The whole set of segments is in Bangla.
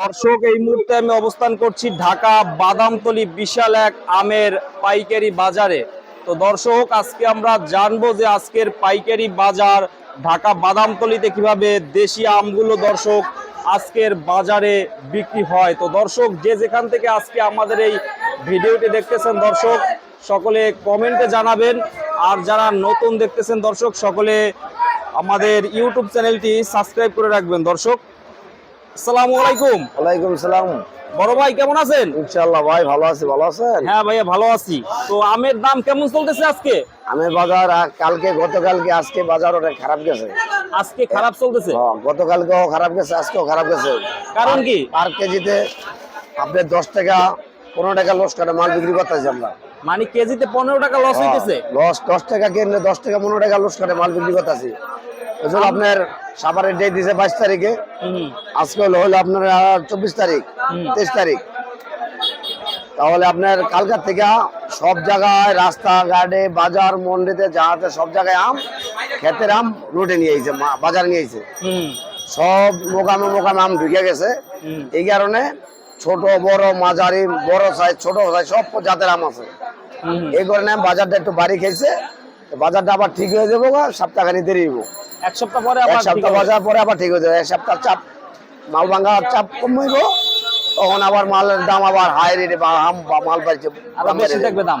দর্শক, এই মুহূর্তে আমি অবস্থান করছি ঢাকা বাদামতলি বিশাল এক আমের পাইকারি বাজারে। তো দর্শক, আজকে আমরা জানব যে আজকের পাইকারি বাজার ঢাকা বাদামতলিতে কীভাবে দেশি আমগুলো দর্শক আজকের বাজারে বিক্রি হয়। তো দর্শক, যে যেখান থেকে আজকে আমাদের এই ভিডিওটি দেখতেছেন দর্শক, সকলে কমেন্টে জানাবেন। আর যারা নতুন দেখতেছেন দর্শক, সকলে আমাদের ইউটিউব চ্যানেলটি সাবস্ক্রাইব করে রাখবেন দর্শক। আসসালামু আলাইকুম। ওয়ালাইকুম সালাম। বড় ভাই কেমন আছেন? ইনশাআল্লাহ ভাই ভালো আছি ভালো আছেন? হ্যাঁ ভাইয়া ভালো আছি। তো আমের দাম কেমন চলতেছে আজকে? আমি বাজার কালকে গতকালকে আজকে বাজার অনেক খারাপ গেছে। আজকে খারাপ চলতেছে? গতকালকেও খারাপ গেছে আজকেও খারাপ গেছে। কারণ কি? পার কেজিতে আপনি দশ টাকা পনেরো টাকা লস করে মাল বিক্রি করতেছি আমরা মানে কেজিতে পনেরো টাকা লস হইতেছে? লস দশ টাকা কিনলে দশ টাকা পনেরো টাকা লস করে মাল বিক্রি করতেছি। জন্য আপনার সাবারের ডেট দিছে বাইশ তারিখে। আজকে হলো হলো আপনার চব্বিশ তারিখ তেইশ তারিখ। তাহলে আপনার কালকার থেকে সব জায়গায় রাস্তাঘাটে বাজার মন্ডিতে যাহাতে সব জায়গায় আম ক্ষেতের আম রোডে নিয়ে আইছে বাজারে নিয়ে আইছে। সব মোকামে মোকামে আম ঢুকে গেছে। এই কারণে ছোট বড় মাঝারি বড় সাইজ ছোট সাইজ সব জাতের আম আছে। এই কারণে বাজারটা একটু বাড়ি খেয়েছে। বাজারটা আবার ঠিক হয়ে যাব গা, সপ্তাহখানি দেরি হইব। এক সপ্তাহ পরে এক সপ্তাহ পরে আবার ঠিক হয়ে যাবে। এক সপ্তাহ চাপ মাল ভাঙার চাপ কমইব তখন আবার মালের দাম আবার হাই রেটে মাল বাড়ছে বেশি থাকবে দাম।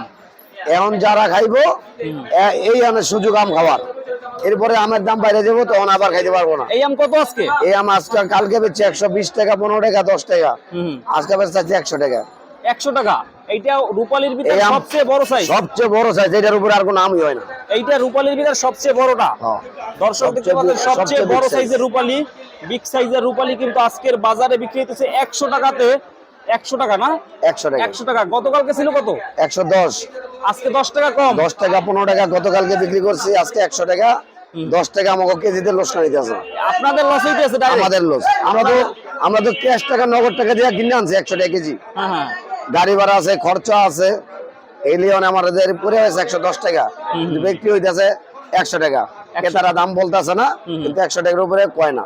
এখন যারা খাইবো এই আমের সুযোগ আম খাওয়ার। এরপরে আমের দাম বাইরে যাব তখন আবার খাইতে পারব না। এই আম কত আজকে? এই আম আজকে কালকে বেচছে একশো বিশ টাকা পনেরো টাকা দশ টাকা। আজকে বেচছে একশো টাকা। একশো টাকা। এইটা রূপালির ভিতরে সবচেয়ে বড় সাইজ সবচেয়ে বড় সাইজ এটার উপরে আর কোনো আমই হয় না। এইটা রূপালির ভিতরে সবচেয়ে বড়টা। দর্শক দেখতে সবচেয়ে পাচ্ছেন সবচেয়ে বড় সাইজের রূপালি। বিগ সাইজের রূপালি কিন্তু আজকের বাজারে বিক্রি হইতেছে একশো টাকাতে। একশো টাকা না? একশো টাকা। একশো টাকা। গতকালকে ছিল কত? একশো দশ। আজকে দশ টাকা কম। দশ টাকা পনেরো টাকা গতকালকে বিক্রি করছি আজকে একশো টাকা। দশ টাকা আমাকে কেজিতে লোসকান নিতে আছে আপনাদের লস হইতেছে ডাইরেক্ট আমাদের লোস আমরা তো আমরা তো ক্যাশ টাকা নগদ টাকা দিয়ে কিনে আনছি একশো টাকা কেজি। হ্যাঁ হ্যাঁ। গাড়ি ভাড়া আছে খরচা আছে। এই লিওন আমাদের পরে হয়েছে একশো দশ টাকা। কিন্তু বিক্রি হইতেছে একশো টাকা। ক্রেতারা দাম বলতেছে না কিন্তু একশো টাকার উপরে কয় না।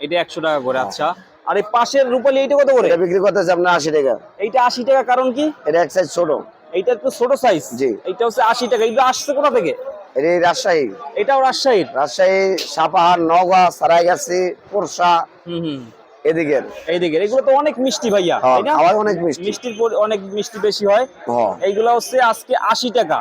এটা একশো টাকা করে আচ্ছা। আর এই পাশের রূপালি এইটা কত করে? বিক্রি করতেছে আপনার আশি টাকা। এইটা আশি টাকা কারণ কি? এটা এক সাইজ ছোট। এইটা একটু ছোট সাইজ জি। এইটা হচ্ছে আশি টাকা। এইটা আসছে কোথা থেকে? এটা এই রাজশাহী। এটাও রাজশাহীর? রাজশাহী সাপাহার নওগাঁ সারাইগাছি পোরশা হুম হুম। এদিকের। এইদিকে এগুলো তো অনেক মিষ্টি ভাইয়া হ্যাঁ, না? খাওয়াই অনেক মিষ্টি। মিষ্টির অনেক মিষ্টি বেশি হয়। হ্যাঁ। এইগুলো হচ্ছে আজকে আশি টাকা।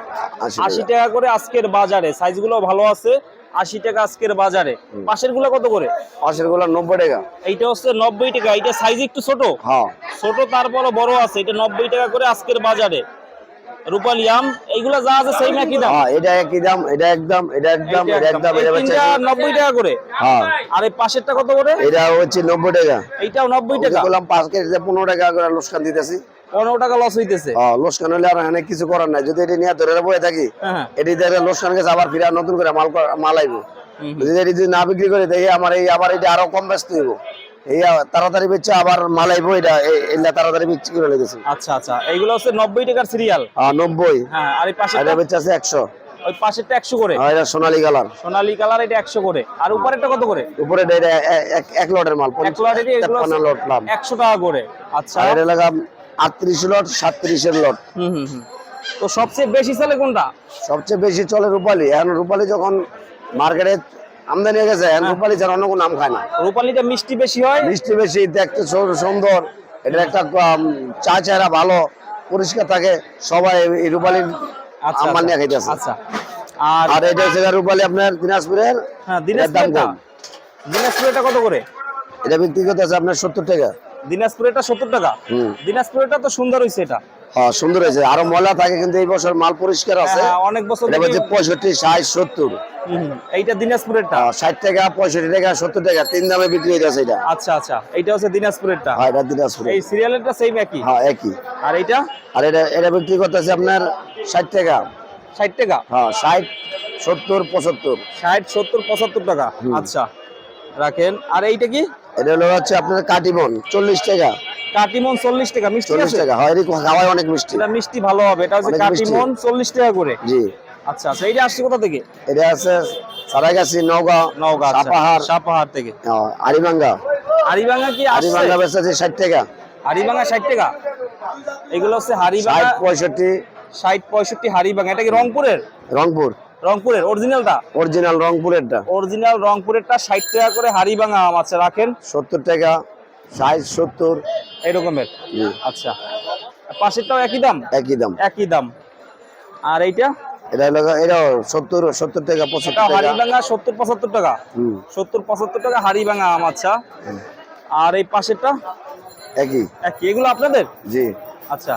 আশি টাকা। করে আজকের বাজারে। সাইজগুলো ভালো আছে আশি টাকা আজকের বাজারে। পাশেরগুলো কত করে? পাশেরগুলো নব্বই টাকা। এইটা হচ্ছে নব্বই টাকা। এইটা সাইজ একটু ছোট। হ্যাঁ। ছোট তারপরে বড় আছে। এটা নব্বই টাকা করে আজকের বাজারে। রূপালি আম এইগুলা যা আছে সেই একই দাম। হ্যাঁ এটা একই দাম এটা একদম এটা একদম এটা একদম। এটা তিনটা হচ্ছে নব্বই টাকা করে। হ্যাঁ। আর এই পাশেরটা কত করে? এটা হচ্ছে নব্বই টাকা। এইটাও নব্বই টাকা? বললাম পাঁচ কেজিতে পনেরো টাকা করে লোসকান দিতেছি। পনেরো টাকা লস হইতেছে। হ্যাঁ লোসকান হলে আর অনেক কিছু করার নাই। যদি এটা নিয়ে ধরে বয়ে থাকি হ্যাঁ এটি দেখে লোসকান গেছে আবার ফিরে নতুন করে মাল মাল আইব। যদি এটি যদি না বিক্রি করে দেখি আমার এই আবার এটা আরও কম ব্যস্ত হইব। তাড়াতাড়ি আবার মাল আইব এটা তাড়াতাড়ি বিক্রি করে লেগেছে আচ্ছা আচ্ছা। এইগুলো হচ্ছে নব্বই টাকার সিরিয়াল হ্যাঁ নব্বই। হ্যাঁ আর এই এটা বেচছে আছে একশো। ওই পাশেরটা একশো করে? এটা সোনালী কালার। সোনালী কালার এটা একশো করে। আর উপরেরটা কত করে? উপরে এটা- এটা এক- লটের মাল এক লটেরই এগুলো লট লাভ একশো টাকা করে। আচ্ছা। আর এটা লাগাম আটত্রিশ লট সাতত্রিশের লট। হুম হুম হুম। তো সবচেয়ে বেশি চলে কোনটা? সবচেয়ে বেশি চলে রূপালি। এখন রূপালি যখন মার্কেটে আমদানি হয়ে গেছে রূপালি ছাড়া অন্য কোনো নাম খায় না। রূপালিটা মিষ্টি বেশি হয়? মিষ্টি বেশি দেখতে সুন্দর। এটা একটা চা চেহারা ভালো পরিষ্কার থাকে। সবাই এই- রূপালির আচ্ছা আম নিয়ে খাইতেছে। আচ্ছা। আর আর এটা হচ্ছে রূপালি আপনার দিনাজপুরের হ্যাঁ এটার দাম কত করে? এটা বিক্রি করতেছে আপনার সত্তর টাকা। দিনাজপুরেরটা সত্তর টাকা? দিনাজপুরেরটা তো সুন্দর হয়েছে এটা। হ্যাঁ সুন্দর হয়েছে। আরও ময়লা থাকে কিন্তু এই বছর মাল পরিষ্কার আছে। হ্যাঁ, অনেক বছর পঁয়ষট্টি ষাট সত্তর। এইটা দিনাজপুরেরটা? ষাট টাকা পঁয়ষট্টি টাকা সত্তর টাকা তিন দামে বিক্রি হয়ে যাচ্ছে এটা আচ্ছা আচ্ছা। এইটা হচ্ছে দিনাজপুরেরটা? হ্যাঁ এটা দিনাজপুরে। এই সিরিয়ালেরটা সেম একই? হ্যাঁ একই। আর এইটা? আর এটা এটা বিক্রি করতেছে আপনার ষাট টাকা। ষাট টাকা? হ্যাঁ ষাট সত্তর পঁচাত্তর। ষাট সত্তর পঁচাত্তর টাকা। আচ্ছা রাখেন। আর এইটা কি? এটা হলো হচ্ছে আপনার কাটিমন চল্লিশ টাকা। কাটিমন চল্লিশ টাকা মিষ্টি চল্লিশ আছে? টাকা হয় এরকম খাওয়াই অনেক মিষ্টি। এটা মিষ্টি ভালো হবে। এটা হচ্ছে। কাটিমন চল্লিশ টাকা করে। জি। আচ্ছা আচ্ছা এইটা আসছে কোথা থেকে? এটা আছে সারাইগাছি নওগাঁ নওগাঁ আচ্ছা। সাপাহার সাপাহার থেকে। হ্যাঁ, আরিবাঙ্গা। কি হাড়িভাঙ্গা বেচতেছি ষাট টাকা। হাড়িভাঙা ষাট টাকা? এগুলো হচ্ছে হাড়িভাঙা পঁয়ষট্টি। ষাট পঁয়ষট্টি হাড়িভাঙা এটা কি রংপুরের? রংপুর। রংপুরের অরিজিনালটা অরিজিনাল রংপুরেরটা। অরিজিনাল রংপুরেরটা ষাট টাকা করে হাড়িভাঙা আম আছে রাখেন। সত্তর টাকা ষাট সত্তর। এরকমের? আচ্ছা। পাশেরটাও একই দাম? একই দাম। একই দাম। আর এইটা? এটা হলো এটাও সত্তর সত্তর টাকা পঁচাত্তর টাকা। হাড়িভাঙা সত্তর পঁচাত্তর টাকা। সত্তর পঁচাত্তর টাকা হাড়িভাঙা আম আচ্ছা। আর এই পাশেরটা? একই। একই। এগুলো আপনাদের? জি। আচ্ছা।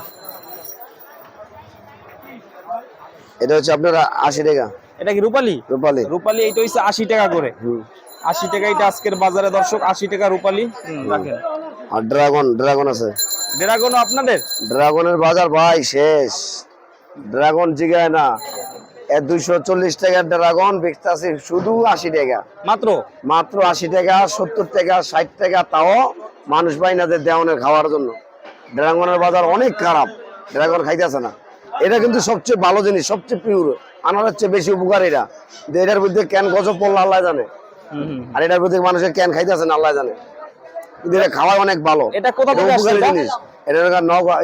এটা হচ্ছে আপনার আশি টাকা। এটা কি রূপালি? রূপালি। রূপালি এইটা হচ্ছে আশি টাকা করে। হুম। আশি টাকা এটা আজকের বাজারে দর্শক আশি টাকা রূপালি। রাখেন। আর ড্রাগন ড্রাগন আছে। ড্রাগনও আপনাদের? ড্রাগনের বাজার ভাই শেষ। ড্রাগন জিগায় না। দুইশো চল্লিশ টাকার ড্রাগন বিকতাছে শুধু আশি টাকা। মাত্র? মাত্র আশি টাকা সত্তর টাকা ষাট টাকা তাও মানুষ বাইনাদের দেওয়ানের খাওয়ার জন্য। ড্রাগনের বাজার অনেক খারাপ ড্রাগন খাইতেছে না। এটা কিন্তু সবচেয়ে ভালো জিনিস সবচেয়ে পিওর আনারের চেয়ে বেশি উপকার এটা। এটার মধ্যে ক্যান গজব পড়ল আল্লাহ জানে। আর এটার মধ্যে মানুষের ক্যান খাইতেছে না আল্লাহ জানে। কিন্তু এটা খাওয়া অনেক ভালো। এটা কোথা থেকে? জিনিস। এটা নগা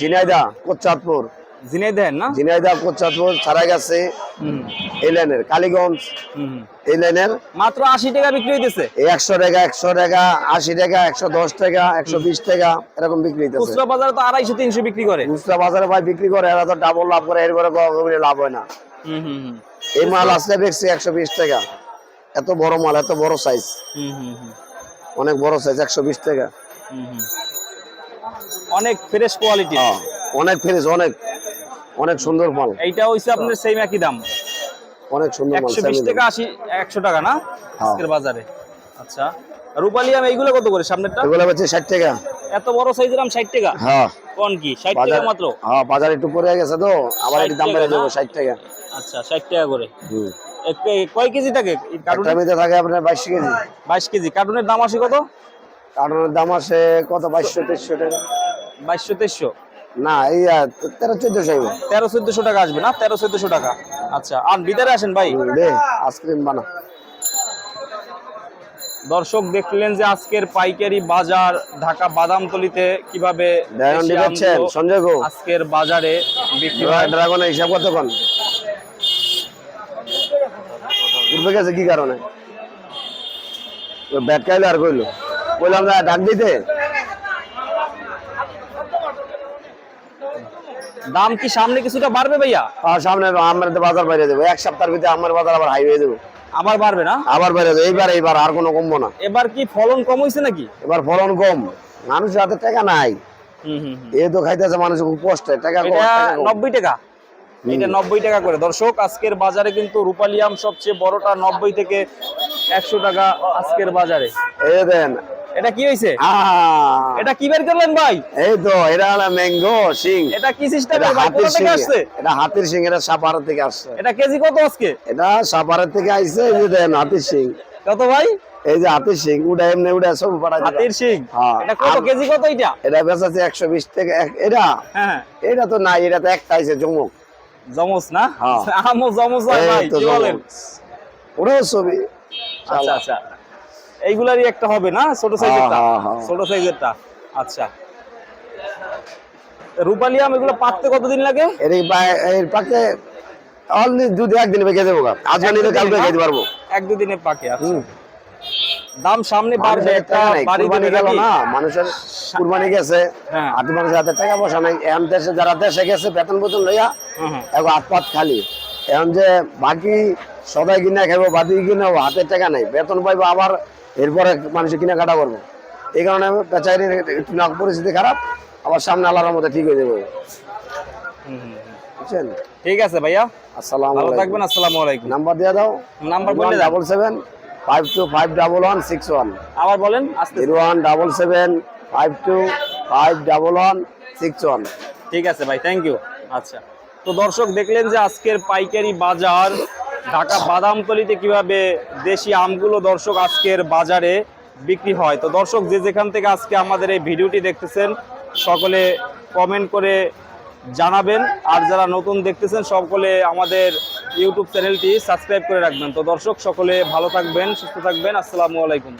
ঝিনাইদা কোচাঁদপুর জিনে না? ঝিনাইদা কোচাঁদপুর ছাড়া গেছে এই লাইনের কালীগঞ্জ এই লাইনের। মাত্র আশি টাকা বিক্রি হইতেছে? একশো টাকা একশো টাকা আশি টাকা একশো দশ টাকা একশো বিশ টাকা এরকম বিক্রি হইতেছে। খুচরা বাজারে তো আড়াইশো তিনশো বিক্রি করে। খুচরা বাজারে ভাই বিক্রি করে এরা তো ডাবল লাভ করে এরপরে কখনো লাভ হয় না। এই মাল আসলে বেচছি একশো বিশ টাকা। এত বড় মাল এত বড় সাইজ অনেক বড় সাইজ একশো বিশ টাকা। অনেক ফ্রেশ কোয়ালিটি অনেক ফ্রেশ অনেক। অনেক সুন্দর মাল। এইটা হইছে আপনার সেম একই দাম। অনেক সুন্দর মাল একশো বিশ semi টাকা আশি একশো টাকা না? হ্যাঁ। আজকের বাজারে। আচ্ছা। রূপালি আম এইগুলো কত করে সামনেরটা? এগুলো বেচে ষাট টাকা। এত বড় সাইজের আম ষাট টাকা? হ্যাঁ। কোন কি? ষাট টাকা মাত্র? হ্যাঁ বাজার একটু পড়ে গেছে তো আবার 60 একটু দাম বেড়ে যাব না? ষাট টাকা। আচ্ছা ষাট টাকা করে। হুম। এক- কয় কেজি থাকে? কার্টুনে মেয়েতে থাকে আপনার বাইশ কেজি। বাইশ কেজি। কার্টুনের দাম আসে কত? কার্টনের দাম আছে কত? বাইশশো তেইশশো টাকা। বাইশশো তেইশশো। না এই তেরো চোদ্দশো তেরো চোদ্দশো টাকা আসবে না? তেরো চোদ্দশো টাকা। আচ্ছা আর ভিতরে আসেন ভাই। আইসক্রিম বানা। দর্শক দেখলেন যে আজকের পাইকারি বাজার ঢাকা বাদামতলিতে কীভাবে সঞ্জয় গো আজকের বাজারে বিক্রি হয়। ড্রাগনের হিসাব কতক্ষণ? উঠবে গেছে কি কারণে? ব্যাট খাইলো আর কইলো। বললাম না ডাক দিতে? দাম কি সামনে কিছুটা বাড়বে ভাইয়া? আর সামনে আমার বাজার বাইরে দেবো। এক সপ্তাহের ভিতরে আমার বাজার আবার হাইওয়ে দেবো। আবার বাড়বে না? আবার বাইরে দেবো। এইবার এইবার আর কোনো কমবো না। এবার কি ফলন কম হয়েছে নাকি? এবার ফলন কম। মানুষের হাতে টাকা নাই। এ তো খাইতেছে মানুষ খুব কষ্টে। টাকা। নব্বই টাকা। এটা নব্বই টাকা করে। দর্শক আজকের বাজারে কিন্তু রূপালিয়াম সবচেয়ে বড়টা নব্বই থেকে একশো টাকা আজকের বাজারে। এই দেন এটা কি আহ, এটা কি বের করলেন ভাই? এই তো এটা হলো ম্যাঙ্গো সিং এটা কি সিস্টেম? হাতির সিং আসছে? এটা হাতির সিং এটা সাপাড়া থেকে আসছে। এটা কেজি কত আজকে? এটা সাপাড়া থেকে আইছে এই যে দেন হাতির সিং কত ভাই? এই যে হাতির সিং উড়া এমনি উড়া সব পাড়া হাতির শিং? হ্যাঁ। এটা কত কেজি কত এটা? এটা একশো বিশ থেকে এটা? হ্যাঁ এটা তো নাই এটা তো একটা আইছে জমক। জমস না? হ্যাঁ। আমও জমস হয় ভাই কি বলেন? জমক। ছবি। আচ্ছা আচ্ছা। এইগুলারই একটা হবে না? ছোট সাইজেরটা? হ্যাঁ, হ্যাঁ। ছোট সাইজেরটা? আচ্ছা। রূপালিয়াম এগুলো পাকতে কতদিন লাগে? এর এর পাকে অনলি দুধ একদিন বেঁকে দেবো গা। আজকে নিলে কালকে একদিনে, খেতে পারব। এক দুদিনে পাকে আচ্ছা। দাম সামনে বাড়বে একটা বাড়ি গেল না। মানুষের কুরবানি গেছে। হ্যাঁ। হাতে মানুষের হাতে টাকা পয়সা নাই। এখন দেশে যারা দেশে গেছে বেতন বেতন লইয়া। এখন হাত খালি। এখন যে বাকি সবাই কিনে খাইবো বাকি কিনে হাতে টাকা নাই। বেতন পাইবো আবার এরপরে মানুষের কিনে কাটা করব। এই কারণে বেচারির একটু নাক পরিস্থিতি খারাপ আবার সামনে আল্লাহর মধ্যে ঠিক হয়ে যাবে। বুঝছেন? ঠিক আছে ভাইয়া। আসসালাম ভালো থাকবেন আসসালামু আলাইকুম। নাম্বার দিয়ে দাও। নাম্বার বলে দাও। Double seven five two five double one six one. আবার বলেন zero one double seven five two five double one six one. ঠিক আছে ভাই থ্যাংক ইউ। আচ্ছা তো দর্শক দেখলেন যে আজকের পাইকারি বাজার ঢাকা বাদামতলিতে কীভাবে দেশি আমগুলো দর্শক আজকের বাজারে বিক্রি হয়? তো দর্শক যে যেখান থেকে আজকে আমাদের এই ভিডিওটি দেখতেছেন, সকলে কমেন্ট করে জানাবেন। আর যারা নতুন দেখতেছেন, সকলে আমাদের ইউটিউব চ্যানেলটি সাবস্ক্রাইব করে রাখবেন। তো দর্শক, সকলে ভালো থাকবেন, সুস্থ থাকবেন। আসসালামু আলাইকুম।